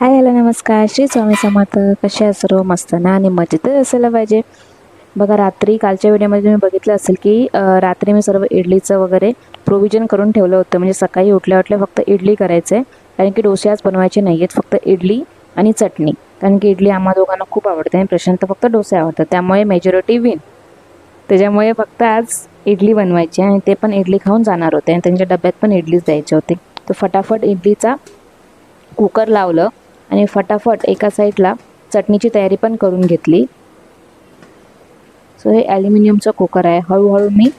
Hi hello नमस्कार. श्री स्वामी समर्थ. कसे आहे सर्व? मस्त ना? आणि मजेत असायला पाहिजे. बघा रात्री कालच्या व्हिडिओमध्ये तुम्ही बघितलं असेल की रात्री मी सर्व इडलीचं वगैरे प्रोव्हिजन करून ठेवलं होतं. म्हणजे सकाळी उठल्या उठल्या फक्त इडली करायचं. आहे कारण की डोसे आज बनवायचे नाही आहेत फक्त इडली आणि चटणी. कारण की इडली आम्हा दोघांना खूप आवडते आणि प्रशांत फक्त डोसे आवडतात. त्यामुळे मेजॉरिटी विन त्याच्यामुळे फक्त आज इडली बनवायची आणि ते पण इडली खाऊन जाणार होते आणि त्यांच्या डब्यात पण इडलीच द्यायचे होते. तर फटाफट इडलीचा कुकर लावलं आणि फटाफट एका साईडला चटणीची तयारी पण करून घेतली. सो हे ॲल्युमिनियमचं कुकर आहे. हळूहळू मी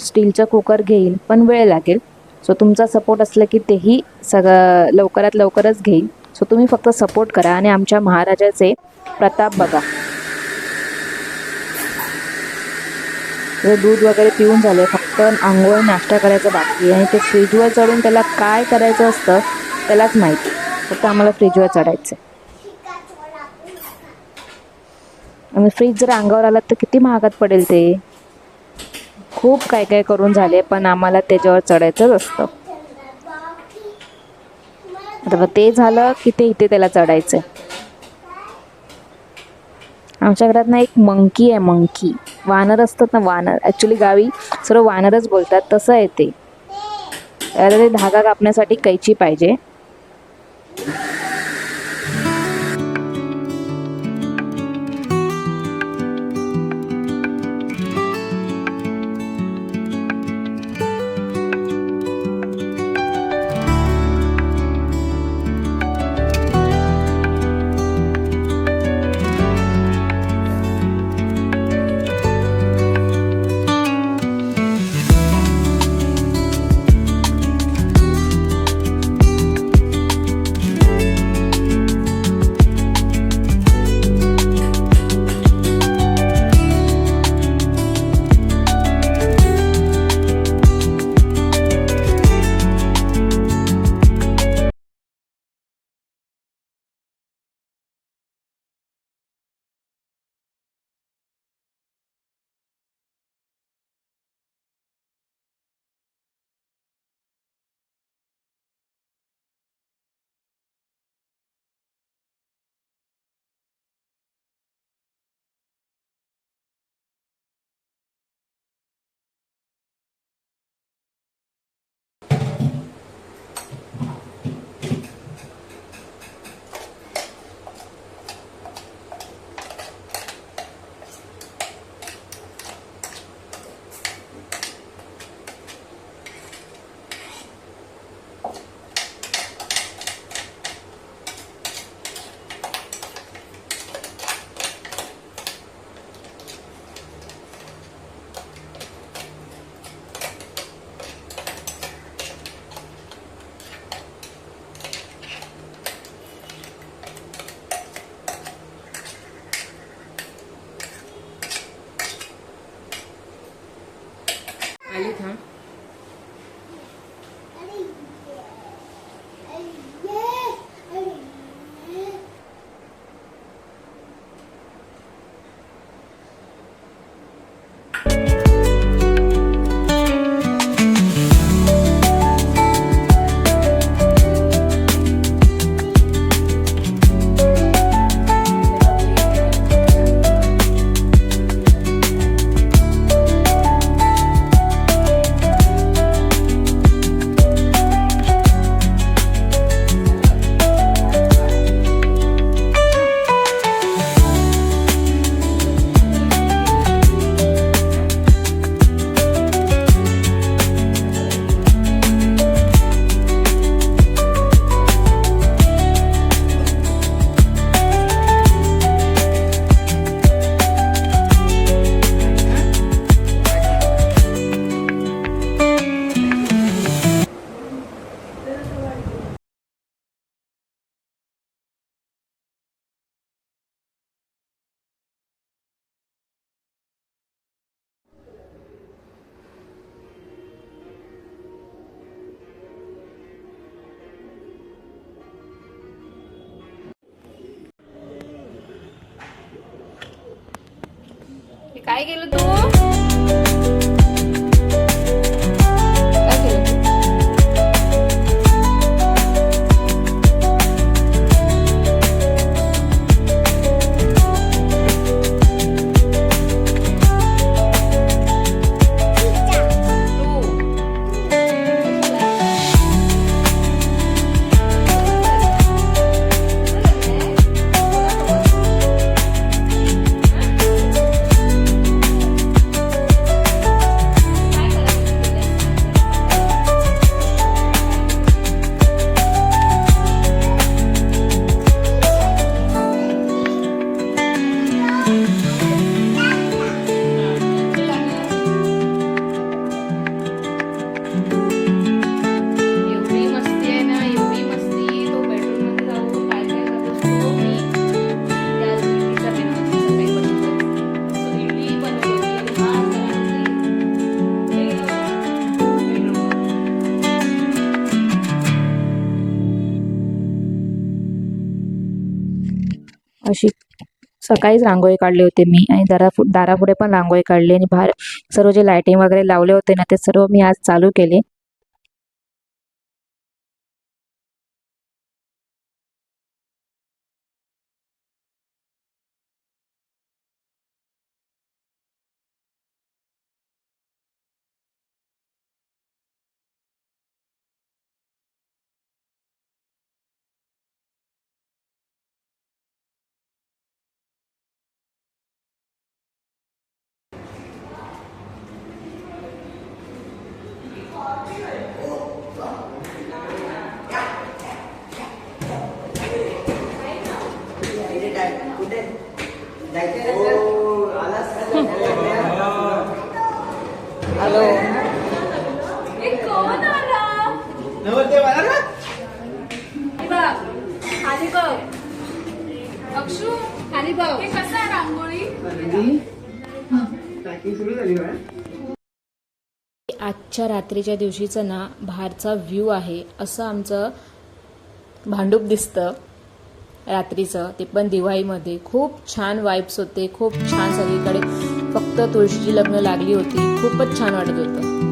स्टीलचं कुकर घेईल पण वेळ लागेल. सो तुमचा सपोर्ट असलं की तेही सगळं लवकरात लवकरच घेईल. सो तुम्ही फक्त सपोर्ट करा आणि आमच्या महाराजाचे प्रताप बघा. दूध वगैरे पिऊन झाले फक्त आंघोळ नाश्ता करायचा बाकी आणि ते फ्रीजवर चढून त्याला काय करायचं असतं त्यालाच माहिती. फक्त आम्हाला फ्रीजवर चढायचं आणि फ्रीज जर अंगावर आला तर किती महागात पडेल ते. खूप काय काय करून झाले पण आम्हाला त्याच्यावर चढायचंच असतं. आता मग ते झालं की ते इथे त्याला चढायचं आमच्या घरात ना एक मंकी आहे मंकी. वानर असतात ना वानर. ॲक्च्युली गावी सर्व वानरच बोलतात. तसं आहे ते. त्याला ते धागा कापण्यासाठी कैची पाहिजे. काय केलं तू अशी सकाळीच रांगोळी काढले होते मी आणि दारा दारापुढे पण रांगोळी काढली आणि बाहेर सर्व जे लायटिंग वगैरे लावले होते ना ते सर्व मी आज चालू केले. खाली बघ. अक्षू खाली बघ. हे कसं आहे रांगोळी? आजच्या रात्रीच्या दिवशीचं ना बाहेरचा व्ह्यू आहे असं आमचं भांडूप दिसतं रात्रीचं. ते पण दिवाळीमध्ये. खूप छान वाईब्स होते खूप छान सगळीकडे. फक्त तुळशीची लग्न लागली होती. खूपच छान वाटत होतं.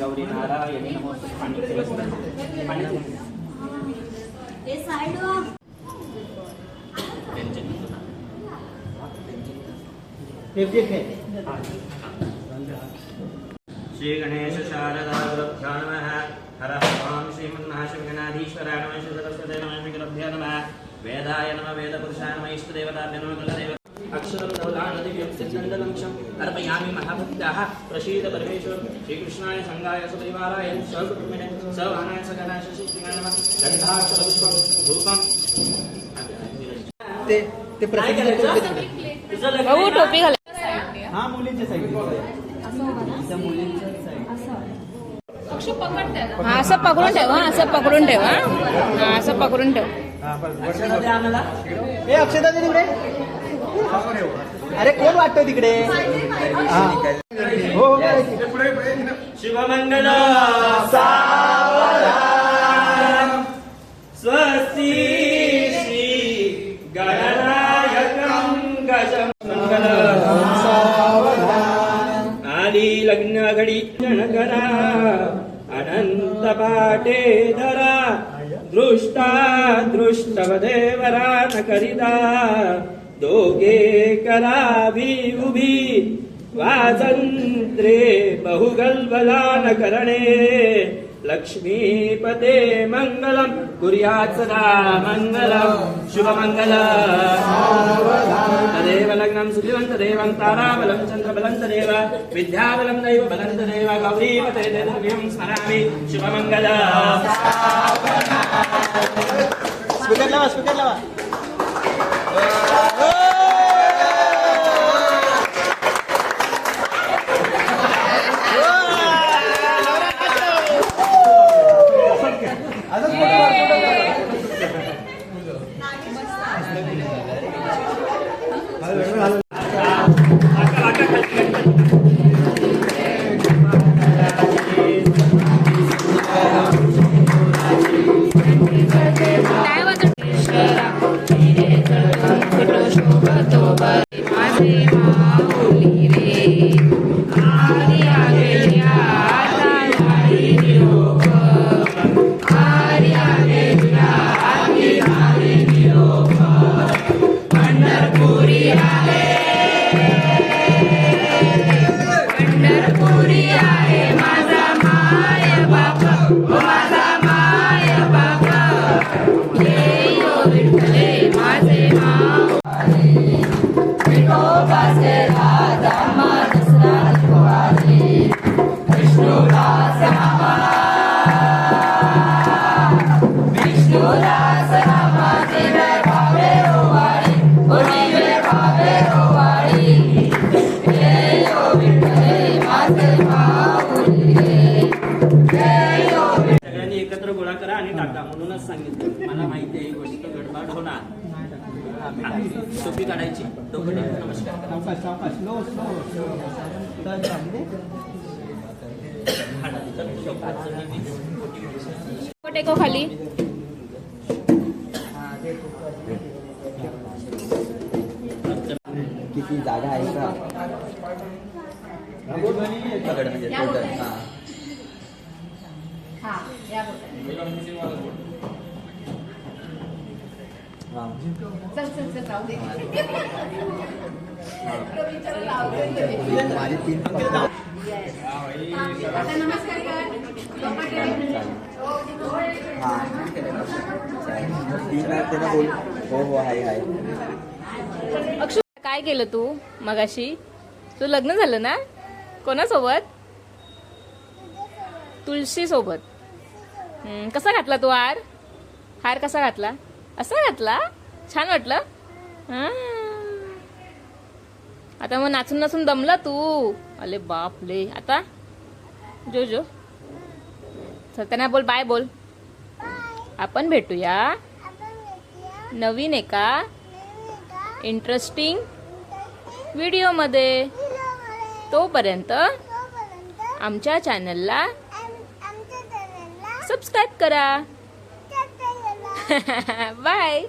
गौरी नारायणी श्री गणेश शारदा नमः। हरः ॐ श्रीमन्महाशिवगणाधीश्वराय नमः श्री सरस्वती नमः श्री गुरुभ्यो नमः। वेदाय नमः वेदपुरुषाय नमः इष्टदेवताभ्यो नमः कुलदेव अक्षरं धवलानदिव्यक्तिनन्दनं अर्पयामि महाभक्ताः प्रसीद परमेश्वर श्रीकृष्णाय सङ्गाय सुपरिवाराय स्वकुटुम्बिने सवानाय नमः। गन्धाक्षरपुष्पं धूपं। ते प्रसिद्ध भाऊ? टोपी घाल हा मुलींच्या साईड अक्षू पकडते हा असं पकडून ठेवा असं पकडून ठेवा हा. असं पकडून ठेव. अक्षता तिकडे अरे कोण वाटतो तिकडे? हो. हो शिवमंगल स्वस्ती आली लग्न घडी पाटे धरा दृष्टा दृष्टवदेवरा न करिता. दोघे करावी उभी वाजंत्रे बहुगल्बला न करणे. लक्ष्मीपते मङ्गलम् कुर्यात् सदा मंगलम देवं ताराबलं चन्द्रबलं तदेव विद्याबलं दैव बलं तदेव गौरीपते देवं स्मरामि शुभमङ्गल। स्पीकर लावा स्पीकर लावा acá, acá, acá. होणार टोपी काढायची डोकं टेकून नमस्कार. टेको खाली किती जागा आहे का दगड म्हणजे. हा. माझे तीन बोल हो हो अक्षु काय केलं तू मगाशी? तू लग्न झालं ना? कोणासोबत? तुळशी सोबत कसा घातला तू हार? हार कसा घातला? असा घातला? छान वाटलं? हा. आता मग नाचून नाचून दमला तू. अले बाप ले आता? जो जो. चल त्यांना बोल बाय बोल. आपण भेटूया. नवीन एका इंटरेस्टिंग व्हिडिओमध्ये. तोपर्यंत आमच्या चॅनलला सबस्क्राईब करा. बाय.